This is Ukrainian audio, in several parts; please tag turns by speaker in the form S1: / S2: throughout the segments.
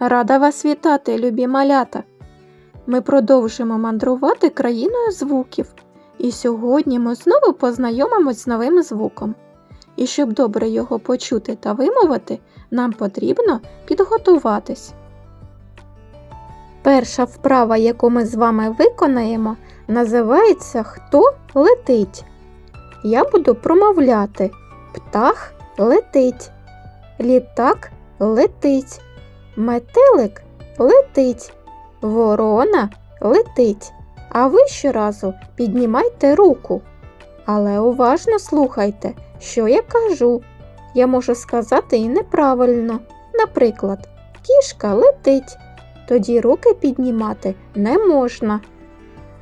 S1: Рада вас вітати, любі малята! Ми продовжимо мандрувати країною звуків, і сьогодні ми знову познайомимось з новим звуком. І щоб добре його почути та вимовити, нам потрібно підготуватись. Перша вправа, яку ми з вами виконаємо, називається Хто летить. Я буду промовляти Птах летить, літак летить, метелик летить, ворона летить. А ви щоразу піднімайте руку. Але уважно слухайте, що я кажу. Я можу сказати і неправильно. Наприклад, кішка летить. Тоді руки піднімати не можна.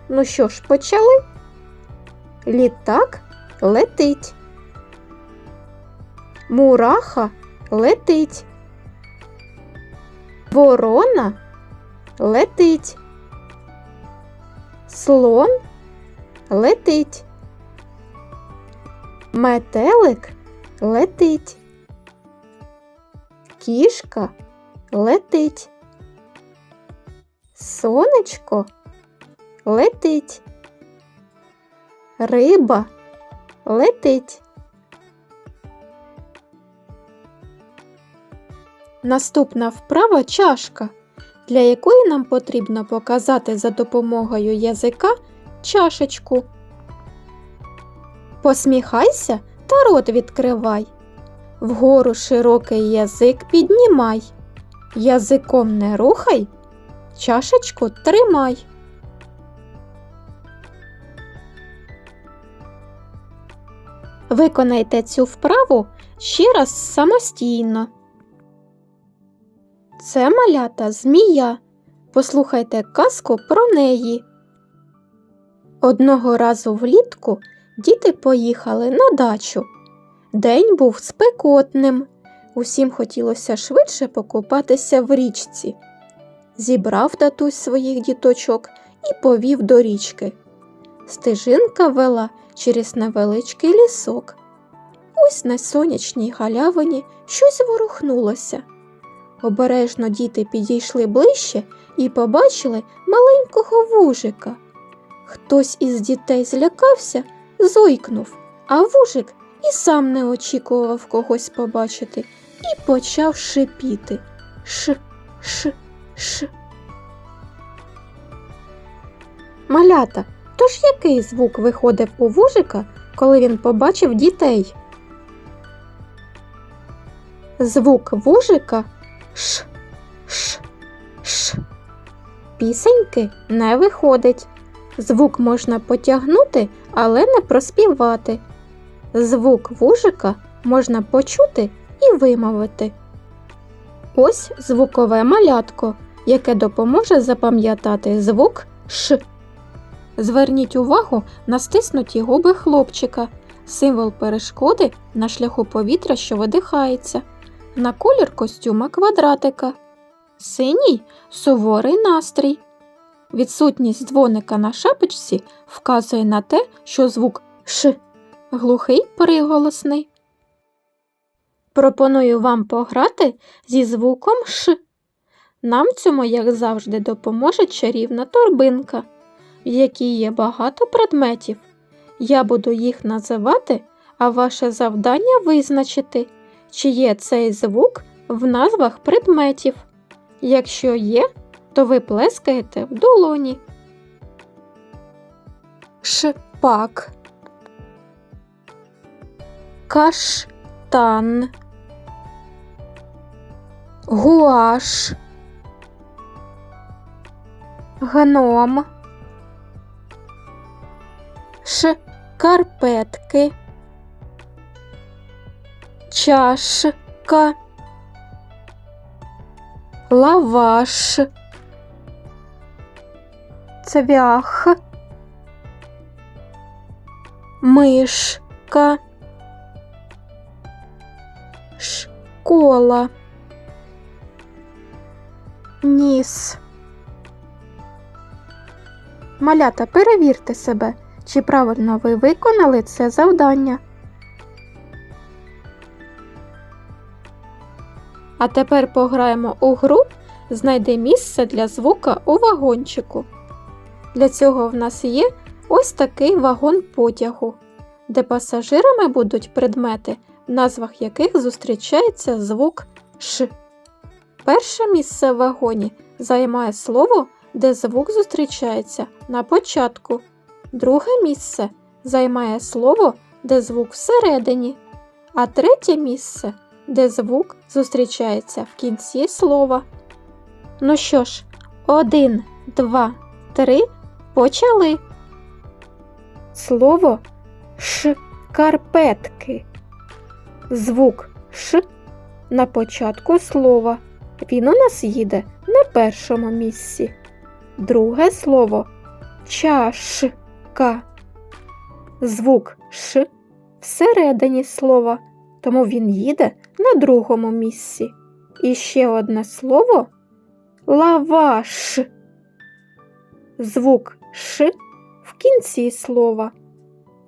S1: Ну що ж, почали? Літак летить. Мураха летить. Ворона летить. Слон летить. Метелик летить. Кішка летить. Сонечко летить. Риба летить. Наступна вправа чашка, для якої нам потрібно показати за допомогою язика чашечку. Посміхайся та рот відкривай. Вгору широкий язик піднімай. Язиком не рухай, чашечку тримай. Виконайте цю вправу ще раз самостійно. Це малята змія. Послухайте казку про неї. Одного разу влітку діти поїхали на дачу. День був спекотним. Усім хотілося швидше покупатися в річці. Зібрав татусь своїх діточок і повів до річки. Стежинка вела через невеличкий лісок. Ось на сонячній галявині щось ворухнулося. Обережно діти підійшли ближче і побачили маленького вужика. Хтось із дітей злякався, зойкнув, а вужик і сам не очікував когось побачити і почав шипіти. Ш, ш, ш. Малята, тож який звук виходив у вужика, коли він побачив дітей? Звук вужика ш, ш, ш. Пісеньки не виходить. Звук можна потягнути, але не проспівати. Звук вужика можна почути і вимовити. Ось звукове малятко, яке допоможе запам'ятати звук Ш. Зверніть увагу на стиснуті губи хлопчика, символ перешкоди на шляху повітря, що видихається, на колір костюма квадратика. Синій суворий настрій. Відсутність дзвоника на шапочці вказує на те, що звук Ш глухий приголосний. Пропоную вам пограти зі звуком Ш. Нам цьому, як завжди, допоможе чарівна торбинка, в якій є багато предметів. Я буду їх називати, а ваше завдання визначити, чи є цей звук в назвах предметів. Якщо є, то ви плескаєте в долоні. Шпак. Каштан. Гуаш. Гном. Шкарпетки. Чашка. Лаваш. Цвях. Мишка. Школа. Ніс. Малята, перевірте себе, чи правильно ви виконали це завдання. А тепер пограємо у гру знайди місце для звука у вагончику. Для цього в нас є ось такий вагон потягу, де пасажирами будуть предмети, в назвах яких зустрічається звук Ш. Перше місце в вагоні займає слово, де звук зустрічається на початку. Друге місце займає слово, де звук всередині. А третє місце, де звук зустрічається в кінці слова. Ну що ж, один, два, три, почали. Слово шкарпетки. Звук ш на початку слова. Він у нас їде на першому місці. Друге слово чашка. Звук ш всередині слова, тому він їде на другому місці. І ще одне слово лаваш. Звук ш в кінці слова.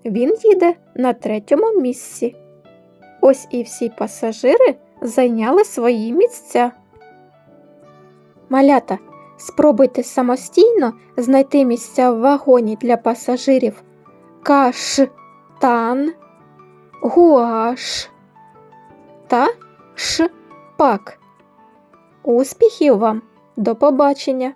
S1: Він їде на третьому місці. Ось і всі пасажири зайняли свої місця. Малята, спробуйте самостійно знайти місця в вагоні для пасажирів каштан, гуаш та шпак. Успіхів вам! До побачення!